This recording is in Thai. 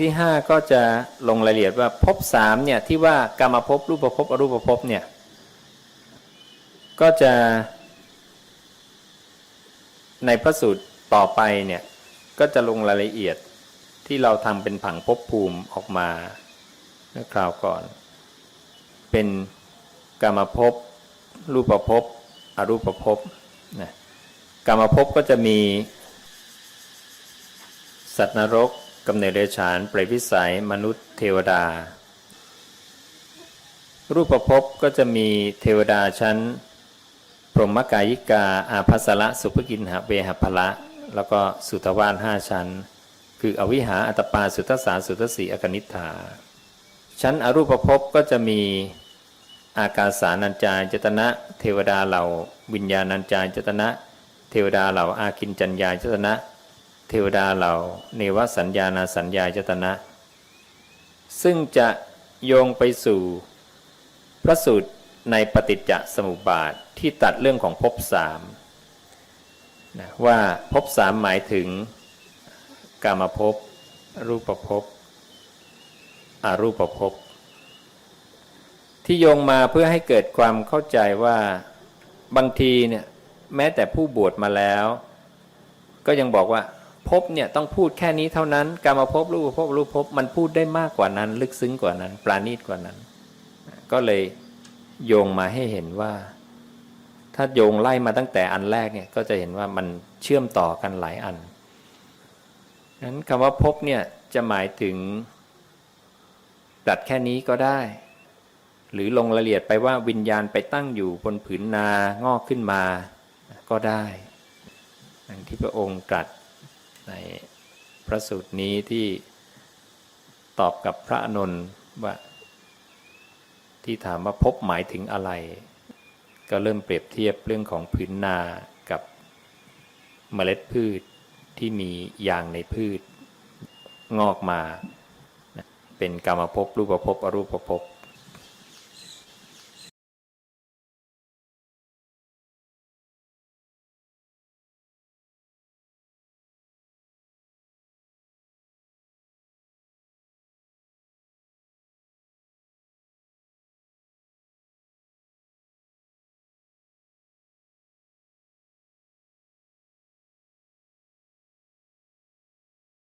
ที่ 5 ก็จะลงรายละเอียดว่าภพสามเนี่ยที่ว่ากรรมภพรูปภพอรูปภพเนี่ยก็จะ ในพระสูตรต่อไปเนี่ยก็จะลงรายละเอียดที่เราทำเป็นผังภพภูมิออกมาเมื่อคราวก่อน เป็นกรรมภพรูปภพอรูปภพนะกรรมภพก็จะมีสัตว์นรก กำเนิดเดรัจฉานเปรตวิสัยมนุษย์เทวดา รูปภพก็จะมีเทวดาชั้น พรหมกายิกา อาภัสระสุภกินหะเวหพละ แล้วก็สุทวานห้าชั้น คืออวิหาอัตปาสุทธสาสุทธสีอกนิฐา ชั้นอรูปภพก็จะมีอากาสานัญจายจตนะเทวดาเหล่าวิญญาณัญจายจตนะ เทวดาเหล่าอาคินจัญญายจตนะ เทวดาเหล่าเนวสัญญานาสัญญายตนะ ซึ่งจะโยงไปสู่ พระสูตรในปฏิจจสมุปบาทที่ตัดเรื่องของภพสามนะว่าภพสามหมายถึงกามภพรูปภพอารูปภพที่โยงมาเพื่อให้เกิดความเข้าใจว่าบางทีเนี่ยแม้แต่ผู้บวชมาแล้ว ก็ยังบอกว่า ภพเนี่ยต้องพูดแค่นี้เท่านั้นการมาพบรูปภพรูปภพมันพูดได้มากกว่านั้น ลึกซึ้งกว่านั้น ปราณีตกว่านั้น ก็เลยโยงมาให้เห็นว่า ถ้าโยงไล่มาตั้งแต่อันแรกเนี่ยก็จะเห็นว่ามันเชื่อมต่อกันหลายอันนั้นคำว่าภพเนี่ยจะหมายถึงตัดแค่นี้ก็ได้ หรือลงรายละเอียดไปว่าวิญญาณไปตั้งอยู่บนผืนนางอกขึ้นมาก็ได้อย่างที่พระองค์ตรัส ในพระสูตรนี้ที่ตอบกับพระนนท์ว่าที่ถามว่าพบหมายถึงอะไร ก็เริ่มเปรียบเทียบเรื่องของผืนนากับเมล็ดพืชที่มียางในพืชงอกมา เป็นกรรมภพรูปภพอรูปภพ